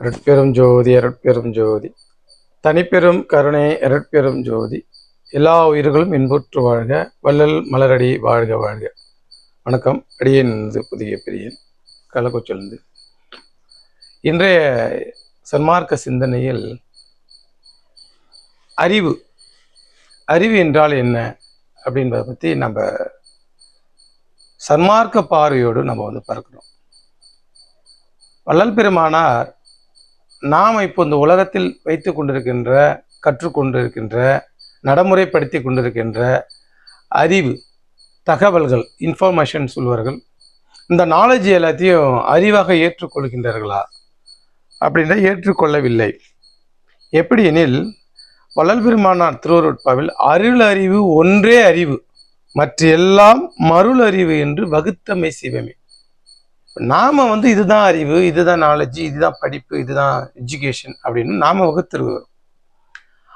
அருட்பெரும் ஜோதி அருட்பெரும் ஜோதி. தனிப்பெரும் கருணை அருட்பெரும் ஜோதி. எல்லா உயிர்களும் இன்புற்று வாழ்க வள்ளல் மலரடி வாழ்க வாழ்க. வணக்கம். அடியேன் இது புதிய பிரியன் கள்ளக்குச்சிலிருந்து இன்றைய சன்மார்க்க சிந்தனையில் அறிவு அறிவு என்றால் என்ன அப்படின்றத பற்றி நம்ம சன்மார்க்க பார்வையோடு நம்ம வந்து பார்க்கிறோம் வள்ளல் பெருமானார் நாம் இப்போ இந்த உலகத்தில் வைத்து கொண்டிருக்கின்ற கற்றுக்கொண்டிருக்கின்ற நடைமுறைப்படுத்தி கொண்டிருக்கின்ற அறிவு தகவல்கள் இன்ஃபர்மேஷன் சொல்வார்கள். இந்த நாலேஜ் எல்லாத்தையும் அறிவாக ஏற்றுக்கொள்கின்றார்களா? அப்படின்ற ஏற்றுக்கொள்ளவில்லை. எப்படி எனில் வள்ளல் பெருமானார் திருவருட்பாவில் அருள் அறிவு ஒன்றே அறிவு மற்ற எல்லாம் மருள் அறிவு என்று வகுத்தமை சிவமே நாம் வந்து இதுதான் அறிவு இதுதான் நாலேஜ் இதுதான் படிப்பு இதுதான் எஜுகேஷன் அப்படின்னு நாம் வகுத்திருக்கிறோம்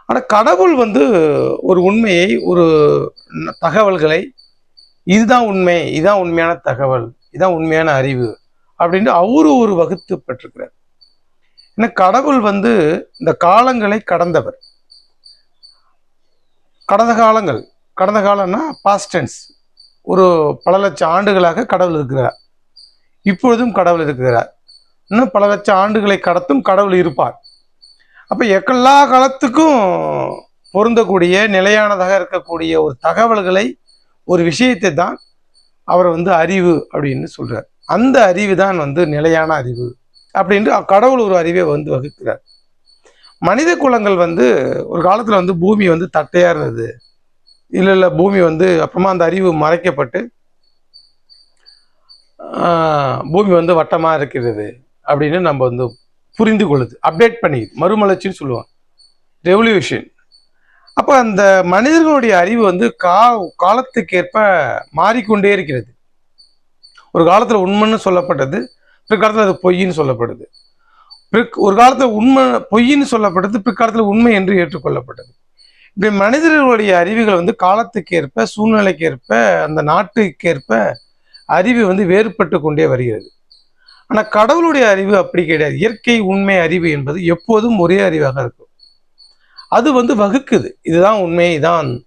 ஆனால் கடவுள் வந்து ஒரு உண்மையை ஒரு தகவல்களை இதுதான் உண்மை இதுதான் உண்மையான தகவல் இதுதான் உண்மையான அறிவு அப்படின்னு அவரு ஒரு வகுத்து பெற்றிருக்கிறார். ஏன்னா கடவுள் வந்து இந்த காலங்களை கடந்தவர். கடந்த காலங்கள் கடந்த காலம்னா பாஸ்டன்ஸ் ஒரு பல லட்சம் ஆண்டுகளாக கடவுள் இருக்கிறார். இப்பொழுதும் கடவுள் இருக்கிறார். இன்னும் பல லட்சம் ஆண்டுகளை கடத்தும் கடவுள் இருப்பார். அப்போ எல்லா காலத்துக்கும் பொருந்தக்கூடிய நிலையானதாக இருக்கக்கூடிய ஒரு தகவல்களை ஒரு விஷயத்தை தான் அவர் வந்து அறிவு அப்படின்னு சொல்கிறார் அந்த அறிவு தான் வந்து நிலையான அறிவு அப்படின்ட்டு கடவுள் ஒரு அறிவை வந்து வகுக்கிறார். மனித குலங்கள் வந்து ஒரு காலத்தில் வந்து பூமி வந்து தட்டையாக இருந்தது. இல்லை இல்லை பூமி வந்து அப்புறமா அந்த அறிவு மறைக்கப்பட்டு பூமி வந்து வட்டமாக இருக்கிறது அப்படின்னு நம்ம வந்து புரிந்து கொள்ளுது அப்டேட் பண்ணிது மறுமலர்ச்சின்னு சொல்லுவோம் ரெவல்யூஷன் அப்போ அந்த மனிதர்களுடைய அறிவு வந்து கா காலத்துக்கேற்ப மாறிக்கொண்டே இருக்கிறது. ஒரு காலத்தில் உண்மைன்னு சொல்லப்பட்டது பிற்காலத்தில் அது பொய்ன்னு சொல்லப்படுது. பிற்- ஒரு காலத்தில் உண்மை பொய்ன்னு சொல்லப்பட்டது பிற்காலத்தில் உண்மை என்று ஏற்றுக்கொள்ளப்பட்டது. இப்படி மனிதர்களுடைய அறிவுகள் வந்து காலத்துக்கேற்ப சூழ்நிலைக்கேற்ப அந்த நாட்டுக்கேற்ப அறிவு வந்து வேறுபட்டு கொண்டே வருகிறது. ஆனால் கடவுளுடைய அறிவு அப்படி கிடையாது. இயற்கை உண்மை அறிவு என்பது எப்போதும் ஒரே அறிவாக இருக்கும். அது வந்து வகுக்குது. இதுதான் உண்மை இதான்.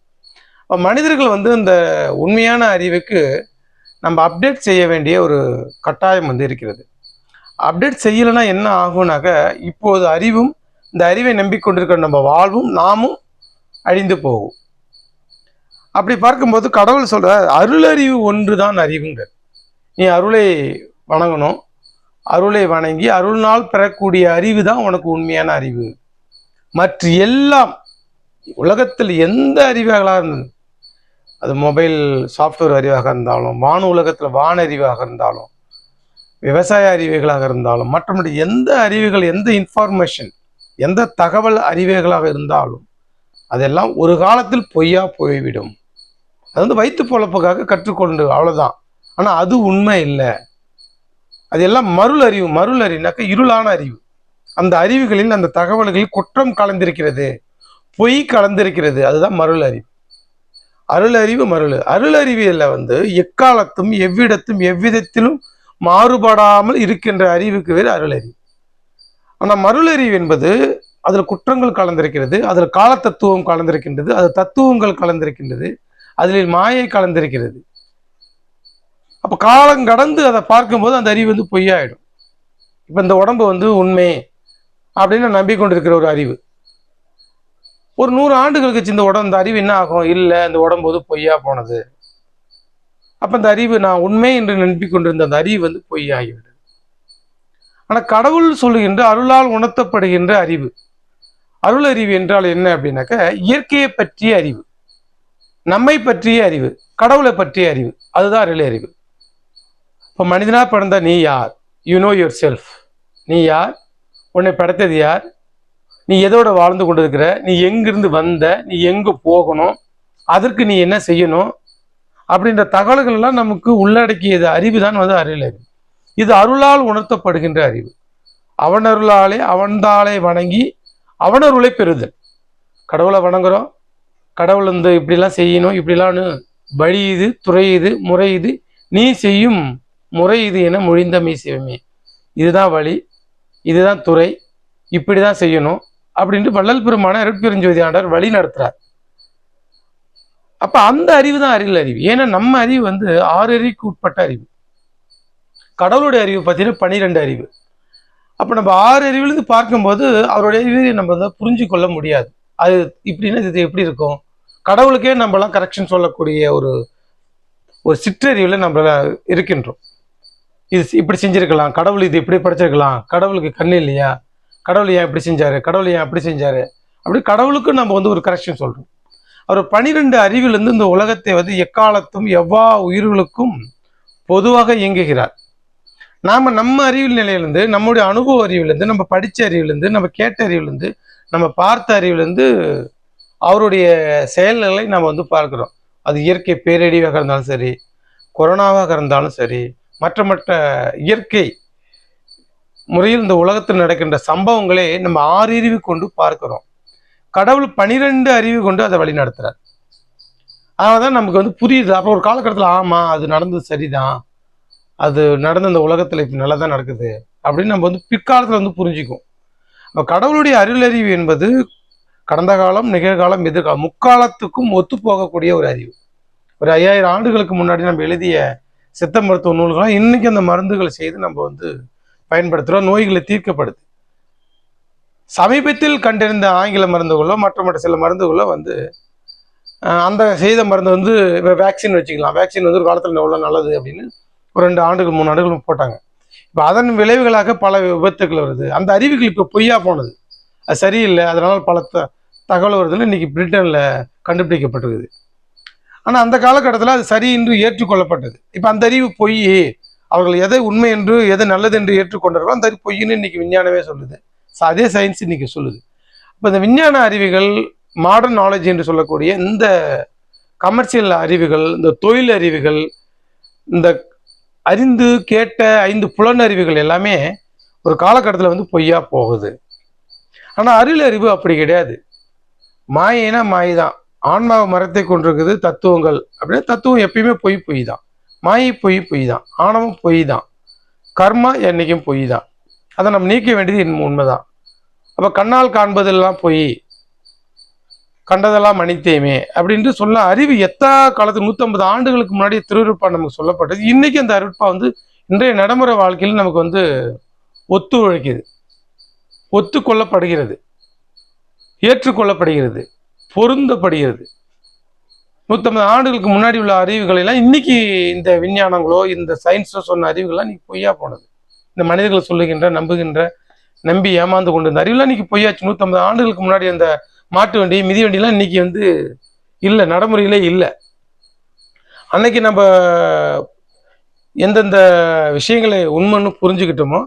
மனிதர்கள் வந்து இந்த உண்மையான அறிவுக்கு நம்ம அப்டேட் செய்ய வேண்டிய ஒரு கட்டாயம் வந்து இருக்கிறது. அப்டேட் செய்யலைன்னா என்ன ஆகும்னாக்க இப்போது அறிவும் இந்த அறிவை நம்பிக்கொண்டிருக்கிற நம்ம வாழ்வும் நாமும் அழிந்து போகும். அப்படி பார்க்கும்போது கடவுள் சொல்கிற அருளறிவு ஒன்றுதான் அறிவுங்க. நீ அருளை வணங்கணும். அருளை வணங்கி அருள்னால் பெறக்கூடிய அறிவு தான் உனக்கு உண்மையான அறிவு. மற்ற எல்லாம் உலகத்தில் எந்த அறிவுகளாக இருந்தது? அது மொபைல் சாஃப்ட்வேர் அறிவாக இருந்தாலும் வான உலகத்தில் வான அறிவாக இருந்தாலும் விவசாய அறிவுகளாக இருந்தாலும் மற்றபடி எந்த அறிவுகள் எந்த இன்ஃபர்மேஷன் எந்த தகவல் அறிவுகளாக இருந்தாலும் அதெல்லாம் ஒரு காலத்தில் பொய்யா போய்விடும். அது வந்து வயிற்று பொழப்புக்காக கற்றுக்கொண்டு அவ்வளோதான் ஆனால் அது உண்மை இல்லை. அது எல்லாம் மருள் அறிவு மருள் அறிவுனாக்க இருளான அறிவு. அந்த அறிவுகளில் அந்த தகவல்களில் குற்றம் கலந்திருக்கிறது. பொய் கலந்திருக்கிறது. அதுதான் மருள் அறிவு. அருள் அறிவு மருள். அருள் அறிவியல்ல வந்து எக்காலத்தும் எவ்விடத்தும் எவ்விதத்திலும் மாறுபடாமல் இருக்கின்ற அறிவுக்கு வேறு அருள் அறிவு. மருளறிவு மருள் அறிவு என்பது அதில் குற்றங்கள் கலந்திருக்கிறது அதில் கால தத்துவம் கலந்திருக்கின்றது அது தத்துவங்கள் கலந்திருக்கின்றது அதில் மாயை கலந்திருக்கிறது. அப்போ காலம் கடந்து அதை பார்க்கும்போது அந்த அறிவு வந்து பொய்யாயிடும். இப்போ இந்த உடம்பு வந்து உண்மை அப்படின்னு நம்பிக்கொண்டிருக்கிற ஒரு அறிவு. ஒரு நூறு ஆண்டுகள் இந்த உடம்பு இந்த அறிவு என்ன ஆகும்? இல்லை இந்த உடம்பு வந்து பொய்யா போனது. அப்போ இந்த அறிவு நான் உண்மை என்று நம்பிக்கொண்டிருந்த அந்த அறிவு வந்து பொய்யாகிவிடும் ஆனால் கடவுள் சொல்லுகின்ற அருளால் உணர்த்தப்படுகின்ற அறிவு. அருள் அறிவு என்றால் என்ன அப்படின்னாக்க இயற்கையை பற்றிய அறிவு. நம்மை பற்றிய அறிவு கடவுளை பற்றிய அறிவு அதுதான் அருள் அறிவு. இப்போ மனிதனாக பிறந்த நீ யார்? யூ நோ யுவர் செல்ஃப் நீ யார்? உன்னை படைத்தது யார்? நீ எதோட வாழ்ந்து கொண்டிருக்கிற? நீ எங்கிருந்து வந்த? நீ எங்கே போகணும்? அதற்கு நீ என்ன செய்யணும்? அப்படின்ற தகவல்கள் எல்லாம் நமக்கு உள்ளடக்கியது அறிவு தான் வந்து அருள் அறிவு. இது அருளால் உணர்த்தப்படுகின்ற அறிவு. அவனருளாலே அவன்தாலே அவன்தாளை வணங்கி அவனருளை பெறுதல். கடவுளை வணங்குறோம் கடவுள் இந்த இப்படிலாம் செய்யணும் இப்படிலாம்னு வழி இது துறை இது முறை இது நீ செய்யும் முறை இது என மொழிந்தமை சிவமே இதுதான் வழி இதுதான் துறை இப்படி தான் செய்யணும் அப்படின்ட்டு வள்ளல் பெருமான அருட்பெருஞ்சோதி ஆண்டவர் வழி நடத்துறார். அப்போ அந்த அறிவு தான் அறிவில் அறிவு. ஏன்னா நம்ம அறிவு வந்து ஆறு அறிவுக்கு உட்பட்ட அறிவு. கடவுளுடைய அறிவு பார்த்தீங்கன்னா பனிரெண்டு அறிவு. அப்போ நம்ம ஆறு அறிவுலேருந்து பார்க்கும்போது அவருடைய அறிவை நம்ம வந்து புரிஞ்சு கொள்ள முடியாது. அது இப்படின்னா இது எப்படி இருக்கும்? கடவுளுக்கே நம்மலாம் கரெக்ஷன் சொல்லக்கூடிய ஒரு ஒரு சிற்றறிவில் நம்ம இருக்கின்றோம். இது இப்படி செஞ்சுருக்கலாம் கடவுள் இது இப்படி படைச்சிருக்கலாம் கடவுளுக்கு கண்ணு இல்லையா? கடவுள் ஏன் இப்படி செஞ்சார்? கடவுள் ஏன் அப்படி செஞ்சார்? அப்படி கடவுளுக்கும் நம்ம வந்து ஒரு கரெக்ஷன் சொல்கிறோம் அவர் பனிரெண்டு அறிவிலிருந்து இந்த உலகத்தை வந்து எக்காலத்தும் எவ்வா உயிர்களுக்கும் பொதுவாக இயங்குகிறார். நாம் நம்ம அறிவியல் நிலையிலேருந்து நம்முடைய அனுபவ அறிவிலேருந்து நம்ம படித்த அறிவிலேருந்து நம்ம கேட்ட அறிவிலேருந்து நம்ம பார்த்த அறிவிலேருந்து அவருடைய செயல்களை நம்ம வந்து பார்க்குறோம். அது இயற்கை பேரழிவாக இருந்தாலும் சரி கொரோனாவாக இருந்தாலும் சரி மற்ற மற்ற இயற்கை முறையில் இந்த உலகத்தில் நடக்கின்ற சம்பவங்களை நம்ம ஆறு அறிவு கொண்டு பார்க்கிறோம். கடவுள் பனிரெண்டு அறிவு கொண்டு அதை வழி நடத்துகிறார் அதனால் தான் நமக்கு வந்து புரியுது. அப்போ ஒரு காலகட்டத்தில் ஆமாம் அது நடந்தது சரிதான். அது நடந்த இந்த உலகத்தில் இப்போ நல்லா தான் நடக்குது அப்படின்னு நம்ம வந்து பிற்காலத்தில் வந்து புரிஞ்சுக்கும் அப்போ கடவுளுடைய அருளறிவு என்பது கடந்த காலம் நிகழ்காலம் எதிர்காலம் முக்காலத்துக்கும் ஒத்து போகக்கூடிய ஒரு அறிவு. ஒரு ஐயாயிரம் ஆண்டுகளுக்கு முன்னாடி நம்ம எழுதிய சித்த மருத்துவ நூல்களாம் இன்னைக்கு அந்த மருந்துகளை செய்து நம்ம வந்து பயன்படுத்துகிறோம் நோய்களை தீர்க்கப்படுது. சமீபத்தில் கண்டறிந்த ஆங்கில மருந்துகளோ மற்ற மற்ற சில மருந்துகளோ வந்து அந்த செய்த மருந்து வந்து இப்போ வேக்சின் வச்சுக்கலாம். வேக்சின் வந்து ஒரு காலத்தில் எவ்வளோ நல்லது அப்படின்னு ஒரு ரெண்டு ஆண்டுகள் மூணு ஆண்டுகள் போட்டாங்க. இப்போ அதன் விளைவுகளாக பல விபத்துக்கள் வருது. அந்த அறிவுகள் இப்போ பொய்யா போனது. அது சரியில்லை. அதனால் பல தகவல் வருதுன்னு இன்றைக்கி பிரிட்டனில் கண்டுபிடிக்கப்பட்டிருக்குது. ஆனால் அந்த காலகட்டத்தில் அது சரி என்று ஏற்றுக்கொள்ளப்பட்டது. இப்போ அந்த அறிவு பொய் அவர்கள் எதை உண்மை என்று எது நல்லது என்று ஏற்றுக்கொண்டார்களோ அந்த அறிவு பொய்ன்னு இன்றைக்கி விஞ்ஞானமே சொல்லுது. அதே சயின்ஸ் இன்னைக்கு சொல்லுது. இப்போ இந்த விஞ்ஞான அறிவுகள் மாடர்ன் நாலேஜ் என்று சொல்லக்கூடிய இந்த கமர்ஷியல் அறிவுகள் இந்த தொழில் அறிவுகள் இந்த அறிந்து கேட்ட ஐந்து புலன் அறிவுகள் எல்லாமே ஒரு காலகட்டத்தில் வந்து பொய்யா போகுது. ஆனால் அருள் அறிவு அப்படி கிடையாது. மாயினா மாயை தான் ஆன்மாவை மரத்தை கொண்டிருக்குது தத்துவங்கள். அப்படின்னா தத்துவம் எப்பயுமே பொய் பொய் தான் மாயை பொய் பொய் தான் ஆணவம் பொய் தான் கர்மா என்னைக்கும் பொய் தான் அதை நம்ம நீக்க வேண்டியது இன்னும் உண்மைதான். அப்போ கண்ணால் காண்பதெல்லாம் பொய். கண்டதெல்லாம் மணித்தேமே அப்படின்ட்டு சொல்ல அறிவு எத்தா காலத்து நூற்றம்பது ஆண்டுகளுக்கு முன்னாடி திருவிருப்பா நமக்கு சொல்லப்பட்டது. இன்றைக்கி அந்த அருட்பா வந்து இன்றைய நடைமுறை வாழ்க்கையில் நமக்கு வந்து ஒத்து உழைக்குது. ஒத்துக்கொள்ளப்படுகிறது. ஏற்றுக்கொள்ளப்படுகிறது பொருந்தப்படுகிறது. நூற்றம்பது ஆண்டுகளுக்கு முன்னாடி உள்ள அறிவுகளை எல்லாம் இன்னைக்கு இந்த விஞ்ஞானங்களோ இந்த சயின்ஸோ சொன்ன அறிவுகள்லாம் இன்னைக்கு பொய்யா போனது. இந்த மனிதர்கள் சொல்லுகின்ற நம்புகின்ற நம்பி ஏமாந்து கொண்டு இந்த அறிவுலாம் இன்னைக்கு பொய்யாச்சு. நூற்றம்பது ஆண்டுகளுக்கு முன்னாடி அந்த மாட்டு வண்டி மிதி வண்டிலாம் இன்னைக்கு வந்து இல்லை நடைமுறையிலே இல்லை. அன்னைக்கு நம்ம எந்தெந்த விஷயங்களை உண்மைன்னு புரிஞ்சுக்கிட்டோமோ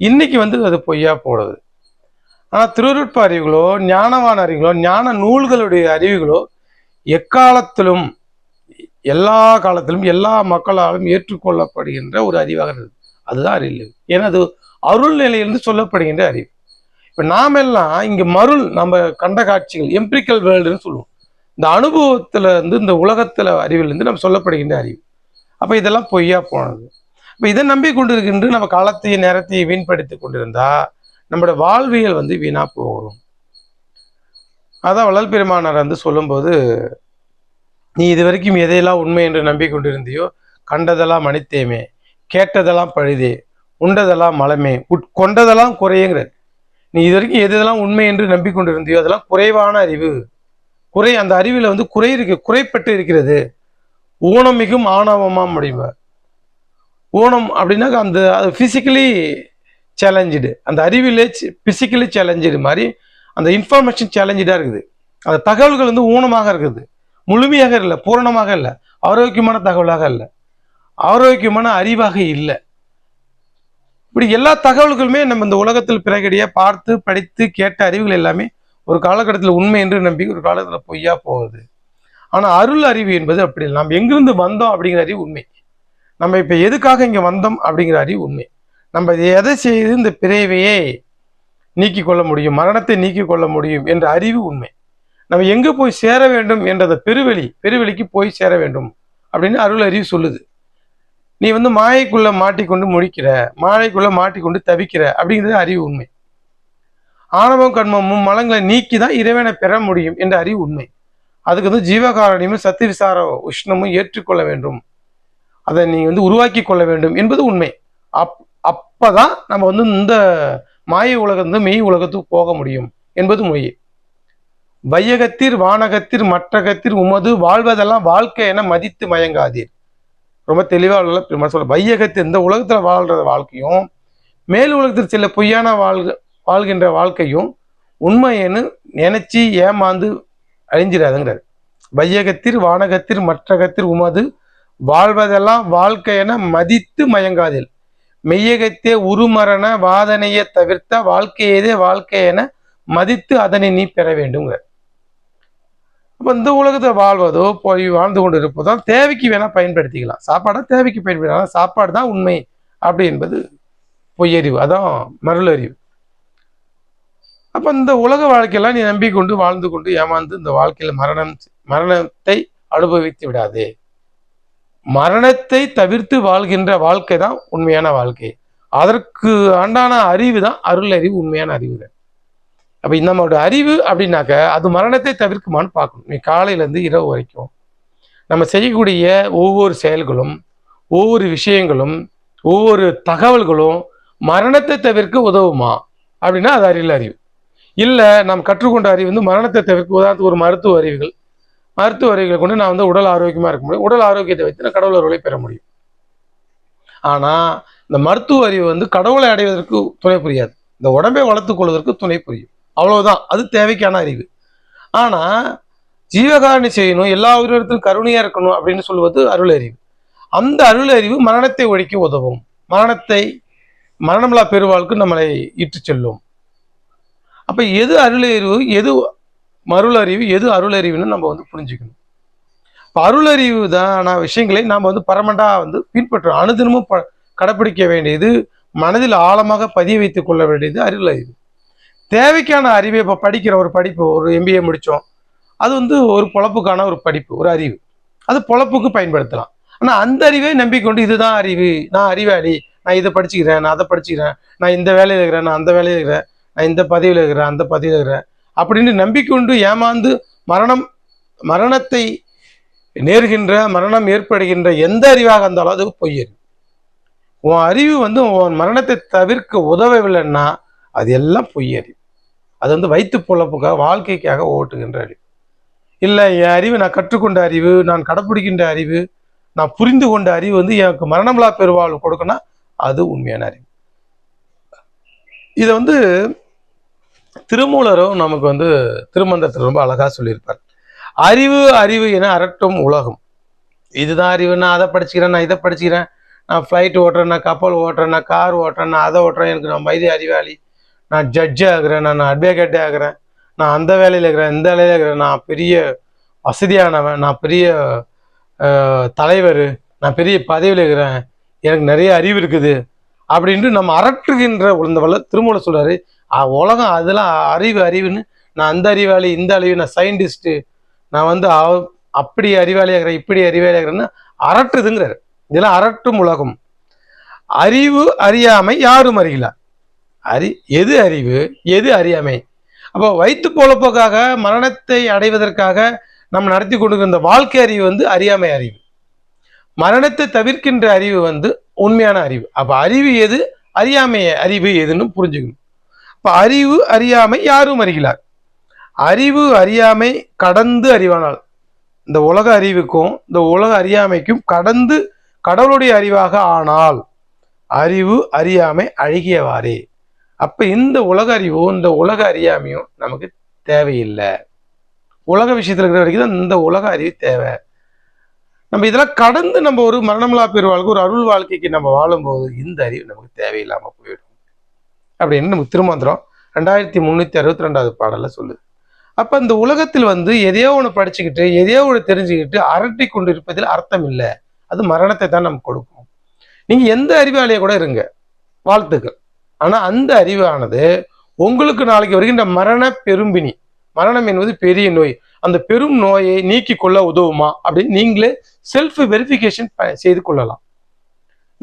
இன்னைக்கு வந்து அது பொய்யா போடுது ஆனால் திருவருட்ப அறிவுகளோ ஞானவான அறிவுகளோ ஞான நூல்களுடைய அறிவுகளோ எக்காலத்திலும் எல்லா காலத்திலும் எல்லா மக்களாலும் ஏற்றுக்கொள்ளப்படுகின்ற ஒரு அறிவாக இருக்குது அதுதான் அறிவு. ஏன்னா அது அருள் நிலையிலிருந்து சொல்லப்படுகின்ற அறிவு. இப்போ நாமெல்லாம் இங்கே மருள் நம்ம கண்ட காட்சிகள் எம்பிரிக்கல் வேர்ல்டுன்னு சொல்லுவோம். இந்த அனுபவத்தில் இருந்து இந்த உலகத்தில் அறிவிலிருந்து நம்ம சொல்லப்படுகின்ற அறிவு. அப்போ இதெல்லாம் பொய்யா போனது. இப்போ இதை நம்பி கொண்டிருக்கின்ற நம்ம காலத்தையும் நேரத்தையும் வீண்படுத்தி கொண்டிருந்தால் நம்மளோட வாழ்வியல் வந்து வீணாக போகும். அதான் வள்ளல் பெருமானார் வந்து சொல்லும்போது நீ இது வரைக்கும் எதையெல்லாம் உண்மை என்று நம்பிக்கொண்டிருந்தியோ கண்டதெல்லாம் மனித்தேமே கேட்டதெல்லாம் பழுதே உண்டதெல்லாம் மலமே உட்கொண்டதெல்லாம் குறையுங்கிற நீ இது வரைக்கும் எதெல்லாம் உண்மை என்று நம்பிக்கொண்டிருந்தியோ அதெல்லாம் குறைவான அறிவு. குறை அந்த அறிவில் வந்து குறை இருக்கு குறைப்பட்டு இருக்கிறது. ஊனம் மிகும் ஆணவமாம் முடிவார் ஊனம் அப்படின்னாக்கா அந்த அது ஃபிசிக்கலி சேலஞ்சுடு அந்த அறிவிலே பிசிக்கலி சேலஞ்சுடு மாதிரி அந்த இன்ஃபர்மேஷன் சேலஞ்சுடாக இருக்குது. அந்த தகவல்கள் வந்து ஊனமாக இருக்குது. முழுமையாக இல்லை பூரணமாக இல்லை ஆரோக்கியமான தகவலாக இல்லை. ஆரோக்கியமான அறிவாக இல்லை. இப்படி எல்லா தகவல்களுமே நம்ம இந்த உலகத்தில் பிறகடியாக பார்த்து படித்து கேட்ட அறிவுகள் எல்லாமே ஒரு காலகட்டத்தில் உண்மை என்று நம்பி ஒரு காலத்தில் பொய்யா போகுது. ஆனால் அருள் அறிவு என்பது அப்படி இல்லை. நாம் எங்கிருந்து வந்தோம் அப்படிங்கிற அறிவு உண்மை. நம்ம இப்போ எதுக்காக இங்கே வந்தோம் அப்படிங்கிற அறிவு உண்மை. நம்ம எதை செய்து இந்த பிறவையை நீக்கி கொள்ள முடியும்? மரணத்தை நீக்கி கொள்ள முடியும் என்ற அறிவு உண்மை. நம்ம எங்கே போய் சேர வேண்டும் என்றத பெருவெளி பெருவெளிக்கு போய் சேர வேண்டும் அப்படின்னு அருள் அறிவு சொல்லுது. நீ வந்து மாயைக்குள்ள மாட்டிக்கொண்டு முழிக்கிற மாயைக்குள்ள மாட்டிக்கொண்டு தவிக்கிற அப்படிங்கிறது அறிவு உண்மை. ஆணவம் கண்மமும் மலங்களை நீக்கி தான் இறைவனை பெற முடியும் என்ற அறிவு உண்மை. அதுக்கு வந்து ஜீவகாரணியமும் சத்து விசார உஷ்ணமும் ஏற்றுக்கொள்ள வேண்டும். அதை நீ வந்து உருவாக்கி கொள்ள வேண்டும் என்பது உண்மை. அப் அப்பதான் நம்ம வந்து இந்த மாய உலகத்து மெய் உலகத்துக்கு போக முடியும் என்பது மொழி. வையகத்தீர் வானகத்தீர் மற்றகத்தீர் உமது வாழ்வதெல்லாம் வாழ்க்கை என மதித்து மயங்காதீர். ரொம்ப தெளிவாக உள்ள பெருமாள் சொல்ல வையகத்தில் இந்த உலகத்தில் வாழ்கிற வாழ்க்கையும் மேல் உலகத்தில் சில பொய்யான வாழ்க வாழ்கின்ற வாழ்க்கையும் உண்மையேன்னு நினைச்சி ஏமாந்து அழிஞ்சிடாதுங்கிறார். வையகத்தில் வானகத்தில் மற்றகத்தில் உமது வாழ்வதெல்லாம் வாழ்க்கை என மதித்து மயங்காதில் மெய்யகத்தே உருமரண வாதனையை தவிர்த்த வாழ்க்கையதே வாழ்க்கை என மதித்து அதனை நீ பெற வேண்டுங்கிறார் அப்போ இந்த உலகத்தை வாழ்வதோ போய் வாழ்ந்து கொண்டு இருப்பதோ தேவைக்கு வேணால் பயன்படுத்திக்கலாம். சாப்பாடை தேவைக்கு பயன்படுத்தலாம் சாப்பாடு தான் உண்மை அப்படி என்பது பொய்யறிவு. அதான் மருளறிவு. அப்போ இந்த உலக வாழ்க்கையெல்லாம் நீ நம்பிக்கொண்டு வாழ்ந்து கொண்டு ஏமாந்து இந்த வாழ்க்கையில மரணம் மரணத்தை அனுபவித்து விடாதே. மரணத்தை தவிர்த்து வாழ்கின்ற வாழ்க்கை தான் உண்மையான வாழ்க்கை. அதற்கு ஆண்டான அறிவு தான் அருள் அறிவு உண்மையான அறிவு அப்ப நம்மளோட அறிவு அப்படின்னாக்க அது மரணத்தை தவிர்க்குமான்னு பார்க்கணும். நீ காலையிலேருந்து இரவு வரைக்கும் நம்ம செய்யக்கூடிய ஒவ்வொரு செயல்களும் ஒவ்வொரு விஷயங்களும் ஒவ்வொரு தகவல்களும் மரணத்தை தவிர்க்க உதவுமா? அப்படின்னா அது அறிவில் அறிவு. இல்லை நாம் கற்றுக்கொண்ட அறிவு வந்து மரணத்தை தவிர்க்க உதாரணத்துக்கு ஒரு மருத்துவ அறிவுகள். மருத்துவ அறிவுகளை கொண்டு நான் வந்து உடல் ஆரோக்கியமாக இருக்க முடியும். உடல் ஆரோக்கியத்தை வைத்து நான் கடவுள் அருளை பெற முடியும். ஆனால் இந்த மருத்துவ அறிவு வந்து கடவுளை அடைவதற்கு துணை புரியாது. இந்த உடம்பை வளர்த்து கொள்வதற்கு துணை புரியும். அவ்வளவுதான். அது தேவைக்கான அறிவு. ஆனால் ஜீவகாரணி செய்யணும் எல்லா உயிரிடத்திலும் கருணையாக இருக்கணும் அப்படின்னு சொல்லுவது அருள் அறிவு அந்த அருள் அறிவு மரணத்தை ஒழிக்க உதவும். மரணத்தை மரணமில்லா பெருவாழ்க்கு நம்மளை இட்டு செல்லும். அப்போ எது அருள் அறிவு எது மருளறிவு எது அருளறிவுன்னு நம்ம வந்து புரிஞ்சுக்கணும். இப்போ அருளறிவு தான விஷயங்களை நாம் வந்து பரமண்டாக வந்து பின்பற்றோம் அனுதினமும் ப கடைப்பிடிக்க வேண்டியது மனதில் ஆழமாக பதிய வைத்துக் கொள்ள வேண்டியது அருளறிவு. தேவைக்கான அறிவை இப்போ படிக்கிற ஒரு படிப்பு ஒரு எம்பிஏ முடித்தோம் அது வந்து ஒரு பொழப்புக்கான ஒரு படிப்பு ஒரு அறிவு. அது பொழப்புக்கு பயன்படுத்தலாம். ஆனால் அந்த அறிவை நம்பிக்கொண்டு இதுதான் அறிவு. நான் அறிவாளி. நான் இதை படிச்சுக்கிறேன் நான் அதை படிச்சுக்கிறேன். நான் இந்த வேலையில் இருக்கிறேன் நான் அந்த வேலையில் இருக்கிறேன். நான் இந்த பதவியில் இருக்கிறேன் அந்த பதவியில் இருக்கிறேன். அப்படின்னு நம்பிக்கொண்டு ஏமாந்து மரணம் மரணத்தை நேர்கின்ற மரணம் ஏற்படுகின்ற எந்த அறிவாக இருந்தாலும் அது பொய்யறிவு உன் அறிவு வந்து உன் மரணத்தை தவிர்க்க உதவவில்லைன்னா அது எல்லாம் பொய்யறிவு அது வந்து வயிற்று பொழப்புக்காக வாழ்க்கைக்காக ஓட்டுகின்ற அறிவு. இல்லை என் அறிவு நான் கற்றுக்கொண்ட அறிவு நான் கடைப்பிடிக்கின்ற அறிவு நான் புரிந்து கொண்ட அறிவு வந்து எனக்கு மரணமில்லா பெருவாழ்வு கொடுக்கணும் அது உண்மையான அறிவு. இதை வந்து திருமூலரும் நமக்கு வந்து திருமந்திரத்தில் ரொம்ப அழகாக சொல்லியிருப்பார். அறிவு அறிவு என அரட்டும் உலகம். இதுதான் அறிவு. நான் அதை படிச்சுக்கிறேன் நான் இதை படிச்சுக்கிறேன். நான் ஃப்ளைட் ஓட்டுறேன் நான் கப்பல் ஓட்டுறேன் நான் கார் ஓட்டுறேன் நான் அதை ஓட்டுறேன். எனக்கு நான் மைதி அறிவாளி. நான் ஜட்ஜே ஆகுறேன் நான் அட்வொகேட்டே ஆகுறேன் நான் அந்த வேலையில் இருக்கிறேன் இந்த வேலையில் இருக்கிறேன். நான் பெரிய வசதியானவன் நான் பெரிய தலைவர் நான் பெரிய பதவியில் இருக்கிறேன். எனக்கு நிறைய அறிவு இருக்குது. அப்படின்ட்டு நம்ம அரட்டுகின்ற இந்த திருமூல சொல்கிறாரு உலகம் அதெல்லாம் அறிவு அறிவுன்னு. நான் அந்த அறிவாளி இந்த அறிவு நான் சயின்டிஸ்ட்டு நான் வந்து அவ- அப்படி அறிவாளியாகிறேன் இப்படி அறிவாளியாகிறேன்னா அரட்டுதுங்கிறார். இதெல்லாம் அரட்டும் உலகம். அறிவு அறியாமை யாரும் அறியல. அறி எது அறிவு எது அறியாமை? அப்போ வயிற்று பொழப்புக்காக மரணத்தை அடைவதற்காக நம்ம நடத்தி கொண்டிருக்கிற இந்த வாழ்க்கை அறிவு வந்து அறியாமை அறிவு. மரணத்தை தவிர்க்கின்ற அறிவு வந்து உண்மையான அறிவு. அப்போ அறிவு எது? அறியாமை அறிவு எதுன்னு புரிஞ்சுக்கணும். இப்போ அறிவு அறியாமை யாரும் அறிகிறார். அறிவு அறியாமை கடந்து அறிவானால் இந்த உலக அறிவுக்கும் இந்த உலக அறியாமைக்கும் கடந்து கடவுளுடைய அறிவாக ஆனால் அறிவு அறியாமை அழுகியவாறே. அப்போ இந்த உலக அறிவும் இந்த உலக அறியாமையும் நமக்கு தேவையில்லை. உலக விஷயத்தில் இருக்கிற வரைக்கும் தான் இந்த உலக அறிவு தேவை. நம்ம இதெல்லாம் கடந்து நம்ம ஒரு மரணமில்லா பெருவாழ்க்கை ஒரு அருள் வாழ்க்கைக்கு நம்ம வாழும்போது இந்த அறிவு நமக்கு தேவையில்லாமல் போயிடும். அப்படின்னு நமக்கு திருமந்திரம் ரெண்டாயிரத்தி முந்நூற்றி அறுபத்தி ரெண்டாவது பாடலில் சொல்லுது அப்போ இந்த உலகத்தில் வந்து எதையோ ஒன்று படிச்சுக்கிட்டு எதையோ ஒன்று தெரிஞ்சுக்கிட்டு அரட்டி கொண்டு இருப்பதில் அர்த்தம் இல்லை. அது மரணத்தை தான் நமக்கு கொடுக்கும். நீங்கள் எந்த அறிவாளியை கூட இருங்க. வாழ்த்துக்கள். ஆனால் அந்த அறிவானது உங்களுக்கு நாளைக்கு வருகின்ற மரண பெரும்பினி. மரணம் என்பது பெரிய நோய். அந்த பெரும் நோயை நீக்கி கொள்ள உதவுமா அப்படின்னு நீங்களே செல்ஃப் வெரிஃபிகேஷன் செய்து கொள்ளலாம்.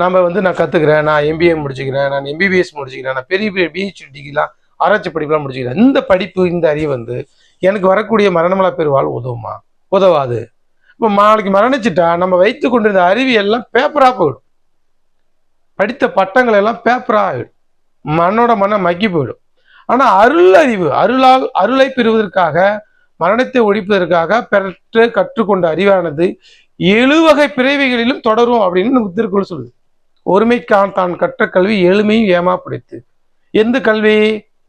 நம்ம வந்து நான் கற்றுக்கிறேன் நான் எம்பிஏ முடிச்சுக்கிறேன் நான் எம்பிபிஎஸ் முடிச்சுக்கிறேன் நான் பெரிய பெரிய பிஹெச்டி டிகிரிலாம் ஆராய்ச்சி படிப்புலாம் முடிச்சுக்கிறேன். இந்த படிப்பு இந்த அறிவு வந்து எனக்கு வரக்கூடிய மரணமலா பெருவாள் உதவுமா? உதவாது. இப்போ நாளைக்கு மரணிச்சிட்டா நம்ம வைத்து கொண்டிருந்த அறிவு எல்லாம் பேப்பராக போயிடும். படித்த பட்டங்கள் எல்லாம் பேப்பராக ஆகிடும் மண்ணோட மண்ணை மக்கி போயிடும். ஆனால் அருள் அறிவு அருளால் அருளை பெறுவதற்காக மரணத்தை ஒழிப்பதற்காக பெற்று கற்றுக்கொண்ட அறிவானது எழுவகை பிறவிகளிலும் தொடரும் அப்படின்னு நமக்கு திருக்குறள் சொல்லுது. ஒருமைக்கான் தான் கற்ற கல்வி எளிமையும் ஏமா பிடித்து எந்த கல்வி?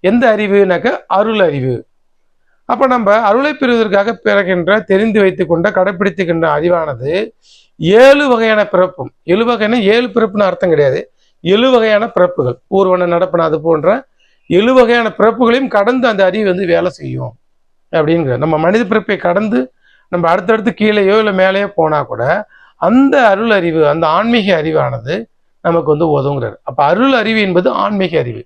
எந்த அறிவுனாக்க அருள் அறிவு. அப்ப நம்ம அருளை பெறுவதற்காக பிறகின்ற தெரிந்து வைத்து கொண்ட கடைப்பிடித்துக்கின்ற அறிவானது ஏழு வகையான பிறப்பும். ஏழு வகையான ஏழு பிறப்புன்னு அர்த்தம் கிடையாது. ஏழு வகையான பிறப்புகள். ஊர்வன நடப்பன அது போன்ற ஏழு வகையான பிறப்புகளையும் கடந்து அந்த அறிவு வந்து வேலை செய்யும். அப்படிங்கிற நம்ம மனித பிறப்பை கடந்து நம்ம அடுத்தடுத்து கீழேயோ இல்லை மேலேயோ போனா கூட அந்த அருள் அறிவு அந்த ஆன்மீக அறிவானது நமக்கு வந்து உதவுங்கிறார். அப்போ அருள் அறிவு என்பது ஆன்மீக அறிவு.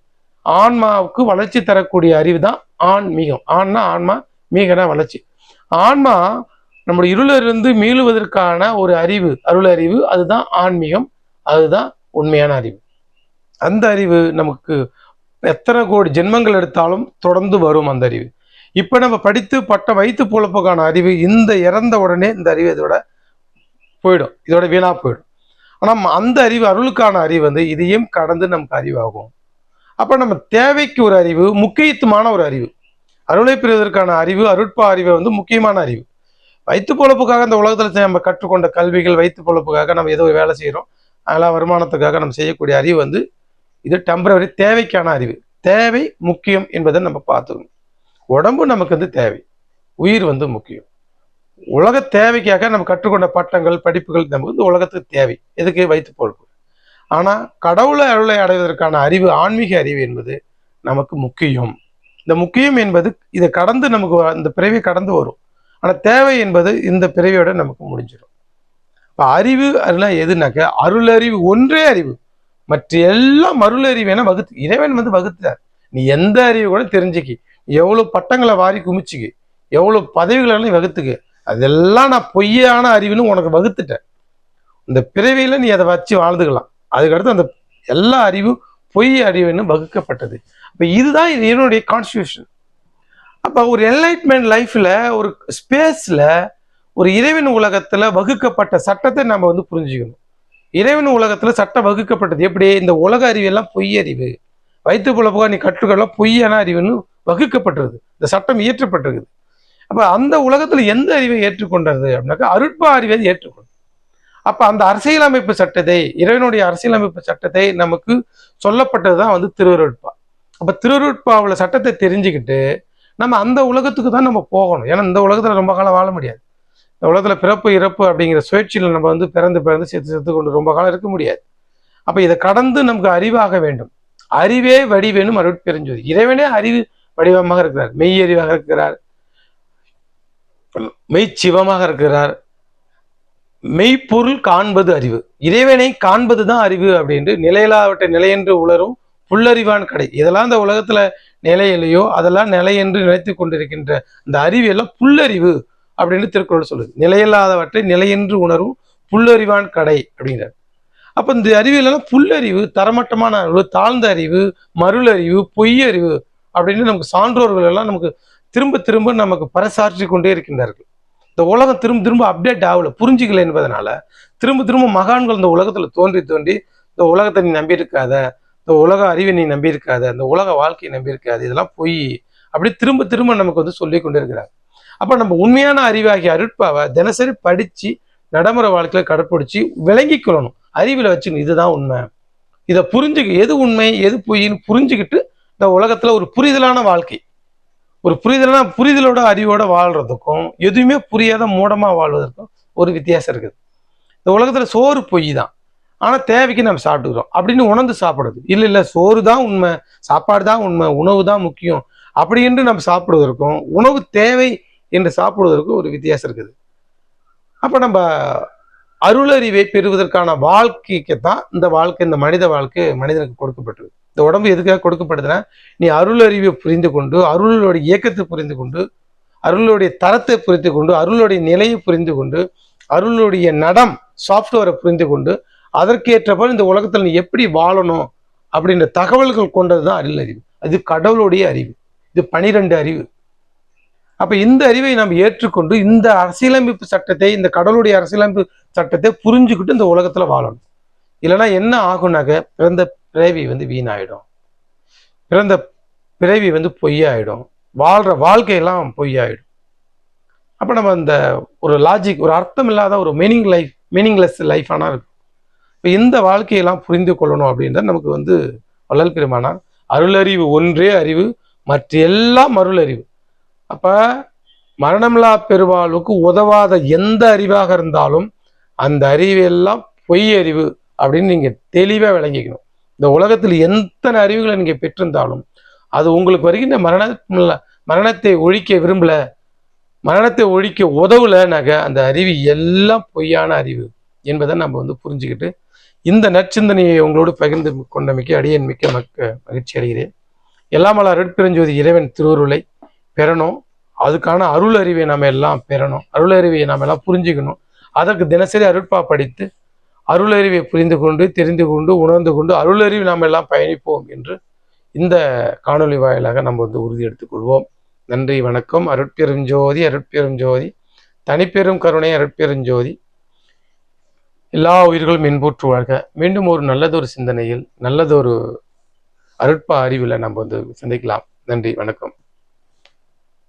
ஆன்மாவுக்கு வளர்ச்சி தரக்கூடிய அறிவு தான் ஆன்மீகம். ஆன்னா ஆன்மா மீகனா வளர்ச்சி. ஆன்மா நம்முடைய இருளிலிருந்து மீளுவதற்கான ஒரு அறிவு அருள் அறிவு அதுதான் ஆன்மீகம் அதுதான் உண்மையான அறிவு. அந்த அறிவு நமக்கு எத்தனை கோடி ஜென்மங்கள் எடுத்தாலும் தொடர்ந்து வரும் அந்த அறிவு. இப்போ நம்ம படித்து பட்டம் வைத்து பொழப்புக்கான அறிவு இந்த இறந்த உடனே இந்த அறிவு இதோட போயிடும். இதோட வீணாக போயிடும். ஆனால் அந்த அறிவு அருளுக்கான அறிவு வந்து இதையும் கடந்து நமக்கு அறிவாகும். அப்போ நம்ம தேவைக்கு ஒரு அறிவு முக்கியத்துவமான ஒரு அறிவு. அருளை பெறுவதற்கான அறிவு அருட்பா அறிவு வந்து முக்கியமான அறிவு. வைத்து பொழப்புக்காக இந்த உலகத்தில் நம்ம கற்றுக்கொண்ட கல்விகள் வைத்து பொழப்புக்காக நம்ம ஏதோ ஒரு வேலை செய்கிறோம் அதெல்லாம் வருமானத்துக்காக நம்ம செய்யக்கூடிய அறிவு வந்து இது டெம்பரவரி தேவைக்கான அறிவு. தேவை முக்கியம் என்பதை நம்ம பார்த்துக்கணும். உடம்பு நமக்கு வந்து தேவை. உயிர் வந்து முக்கியம். உலக தேவைக்காக நம்ம கற்றுக்கொண்ட பட்டங்கள் படிப்புகள் நமக்கு வந்து உலகத்துக்கு தேவை. எதுக்கு வைத்து பொழப்பு ஆனால் கடவுளை அருளை அடைவதற்கான அறிவு ஆன்மீக அறிவு என்பது நமக்கு முக்கியம். இந்த முக்கியம் என்பது இதை கடந்து நமக்கு வ- இந்த பிறவி கடந்து வரும். ஆனால் தேவை என்பது இந்த பிறவியோட நமக்கு முடிஞ்சிடும் இப்போ அறிவு அதெல்லாம் எதுனாக்க அருளறிவு ஒன்றே அறிவு. மற்ற எல்லாம் அருளறிவு என வகுத்து இறைவன் வந்து வகுத்தார் நீ எந்த அறிவு கூட தெரிஞ்சுக்கி எவ்வளோ பட்டங்களை வாரி குமிச்சுக்கு எவ்வளோ பதவிகளை வகுத்துக்கு அதெல்லாம் நான் பொய்யான அறிவுன்னு உனக்கு வகுத்துட்டேன். இந்த பிறவியில நீ அதை வச்சு வாழ்ந்துக்கலாம். அதுக்கடுத்து அந்த எல்லா அறிவும் பொய் அறிவுன்னு வகுக்கப்பட்டது. அப்போ இதுதான் இது என்னுடைய கான்ஸ்டியூஷன் அப்போ ஒரு என்லைட்மெண்ட் லைஃப்பில் ஒரு ஸ்பேஸில் ஒரு இறைவன் உலகத்தில் வகுக்கப்பட்ட சட்டத்தை நம்ம வந்து புரிஞ்சுக்கணும். இறைவன் உலகத்தில் சட்டம் வகுக்கப்பட்டது எப்படி? இந்த உலக அறிவெல்லாம் பொய் அறிவு. வயிற்று புலப்புகா நீ கற்றுக்கெல்லாம் பொய்யான அறிவுன்னு வகுக்கப்பட்டிருது இந்த சட்டம் இயற்றப்பட்டிருக்குது. அப்ப அந்த உலகத்துல எந்த அறிவை ஏற்றுக்கொண்டது அப்படின்னாக்கா அருட்பா அறிவை ஏற்றுக்கொண்டது அப்ப அந்த அரசியலமைப்பு சட்டத்தை இறைவனுடைய அரசியலமைப்பு சட்டத்தை நமக்கு சொல்லப்பட்டது தான் வந்து திருவருட்பா. அப்ப திருவருட்பாவில் சட்டத்தை தெரிஞ்சுக்கிட்டு நம்ம அந்த உலகத்துக்கு தான் நம்ம போகணும். ஏன்னா இந்த உலகத்துல ரொம்ப காலம் வாழ முடியாது. இந்த உலகத்துல பிறப்பு இறப்பு அப்படிங்கிற சுழற்சியில நம்ம வந்து பிறந்து பிறந்து செத்து செத்து கொண்டு ரொம்ப காலம் இருக்க முடியாது. அப்ப இதை கடந்து நமக்கு அறிவாக வேண்டும். அறிவே வடிவேனும் அருட்பெருஞ்சோதி. இறைவனே அறிவு வடிவமாக இருக்கிறார். மெய் அறிவாக இருக்கிறார். மெய் சிவமாக இருக்கிறார். மெய்ப்பொருள் காண்பது அறிவு. இறைவனை காண்பது தான் அறிவு அப்படின்ட்டு நிலையிலாவற்றை நிலையென்று உணரும் புல்லறிவான் கடை. இதெல்லாம் இந்த உலகத்துல நிலையிலையோ அதெல்லாம் நிலையென்று நினைத்து கொண்டிருக்கின்ற அந்த அறிவு எல்லாம் புல்லறிவு அப்படின்னு திருக்குறள் சொல்லுது. நிலையில்லாதவற்றை நிலையென்று உணரும் புல்லறிவான் கடை அப்படிங்கிறார் அப்போ இந்த அறிவியெல்லாம் புல்லறிவு தரமட்டமான அறிவு தாழ்ந்த அறிவு மருளறிவு பொய்யறிவு பொய் அறிவு அப்படின்னு நமக்கு சான்றோர்கள் எல்லாம் நமக்கு திரும்ப திரும்ப நமக்கு பறைசாற்றி கொண்டே இருக்கின்றார்கள். இந்த உலகம் திரும்ப திரும்ப அப்டேட் ஆகல புரிஞ்சுக்கல என்பதனால திரும்ப திரும்ப மகான்கள் இந்த உலகத்துல தோன்றி தோன்றி இந்த உலகத்தை நீ நம்பி இருக்காத இந்த உலக அறிவை நீ நம்பியிருக்காத இந்த உலக வாழ்க்கையை நம்பி இருக்காது இதெல்லாம் பொய் அப்படி திரும்ப திரும்ப நமக்கு வந்து சொல்லி கொண்டு இருக்கிறாங்க அப்போ நம்ம உண்மையான அறிவாகிய அருட்பாவை தினசரி படித்து நடைமுறை வாழ்க்கையில் கடைப்பிடிச்சு விளங்கிக்கொள்ளணும் அறிவில் வச்சுக்கணும் இதுதான் உண்மை. இதை புரிஞ்சுக்க எது உண்மை எது பொய்ன்னு புரிஞ்சுக்கிட்டு இந்த உலகத்தில் ஒரு புரிதலான வாழ்க்கை. ஒரு புரிதல்னா புரிதலோட அறிவோட வாழ்றதுக்கும் எதுவுமே புரியாத மூடமா வாழ்வதற்கும் ஒரு வித்தியாசம் இருக்குது. இந்த உலகத்துல சோறு பொய் தான். ஆனா தேவைக்கு நம்ம சாப்பிட்டுக்கிறோம். அப்படின்னு உணர்ந்து சாப்பிடுறது. இல்ல இல்ல சோறு தான் உண்மை சாப்பாடு தான் உண்மை உணவு தான் முக்கியம். அப்படி என்று நம்ம சாப்பிடுவதற்கும் உணவு தேவை என்று சாப்பிடுவதற்கும் ஒரு வித்தியாசம் இருக்குது. அப்ப நம்ம அருளறிவை பெறுவதற்கான வாழ்க்கைக்கு தான் இந்த வாழ்க்கை இந்த மனித வாழ்க்கை மனிதனுக்கு கொடுக்கப்பட்டிருக்கு. இந்த உடம்பு எதுக்காக கொடுக்கப்படுதுன்னா நீ அருள் அறிவை புரிந்து கொண்டு அருளுடைய இயக்கத்தை புரிந்து கொண்டு அருளுடைய தரத்தை புரிந்து கொண்டு அருளுடைய நிலையை புரிந்து கொண்டு அருளுடைய நடம் சாஃப்ட்வேரை புரிந்து கொண்டு அதற்கேற்றபோல் இந்த உலகத்தில் நீ எப்படி வாழணும் அப்படின்ற தகவல்கள் கொண்டது தான் அருள் அறிவு அது கடவுளுடைய அறிவு. இது பனிரெண்டு அறிவு. அப்போ இந்த அறிவை நாம் ஏற்றுக்கொண்டு இந்த அரசியலமைப்பு சட்டத்தை இந்த கடவுளுடைய அரசியலமைப்பு சட்டத்தை புரிஞ்சுக்கிட்டு இந்த உலகத்தில் வாழணும். இல்லைன்னா என்ன ஆகும்னாக்க பிறந்த பிறவி வந்து வீணாயிடும். பிறந்த பிறவி வந்து பொய்யாயிடும். வாழ்கிற வாழ்க்கையெல்லாம் பொய்யாயிடும். அப்போ நம்ம அந்த ஒரு லாஜிக் ஒரு அர்த்தம் இல்லாத ஒரு மீனிங் லைஃப் மீனிங்லெஸ் லைஃப் ஆனால் இருக்கும். இப்போ இந்த வாழ்க்கையெல்லாம் புரிந்து கொள்ளணும் அப்படின்றது நமக்கு வந்து வள்ளல் பெருமானா அருளறிவு ஒன்றே அறிவு மற்ற எல்லாம் அருளறிவு. அப்போ மரணமில்லா பெருவாளுக்கு உதவாத எந்த அறிவாக இருந்தாலும் அந்த அறிவெல்லாம் பொய் அறிவு அப்படின்னு நீங்கள் தெளிவாக விளங்கிக்கணும். இந்த உலகத்தில் எத்தனை அறிவுகளை நீங்கள் பெற்றிருந்தாலும் அது உங்களுக்கு வருகின்ற மரண மரணத்தை ஒழிக்க விரும்பல மரணத்தை ஒழிக்க உதவுலனாக அந்த அறிவு எல்லாம் பொய்யான அறிவு என்பதை நம்ம வந்து புரிஞ்சுக்கிட்டு இந்த நற்சிந்தனையை உங்களோடு பகிர்ந்து கொண்டமைக்கு அடியன் மிக்க மக்க மகிழ்ச்சி அடைகிறேன். எல்லாமல்ல அருட்பெருஞ்சோதி இறைவன் திருவருளை பெறணும். அதுக்கான அருள் அறிவை நாம் எல்லாம் பெறணும். அருள் அறிவை நாம் எல்லாம் புரிஞ்சுக்கணும். அதற்கு தினசரி அருட்பா படித்து அருளறிவை புரிந்து கொண்டு தெரிந்து கொண்டு உணர்ந்து கொண்டு அருளறிவு நாம் எல்லாம் பயணிப்போம் என்று இந்த காணொளி வாயிலாக நம்ம வந்து உறுதி எடுத்துக்கொள்வோம். நன்றி வணக்கம். அருட்பெரும் ஜோதி அருட்பெரும் ஜோதி. தனிப்பெரும் கருணை அருட்பெரும் ஜோதி. எல்லா உயிர்களும் இன்புற்று வாழ்க. மீண்டும் ஒரு நல்லதொரு சிந்தனையில் நல்லதொரு அருட்ப அறிவில் நம்ம வந்து சிந்திக்கலாம். நன்றி வணக்கம்.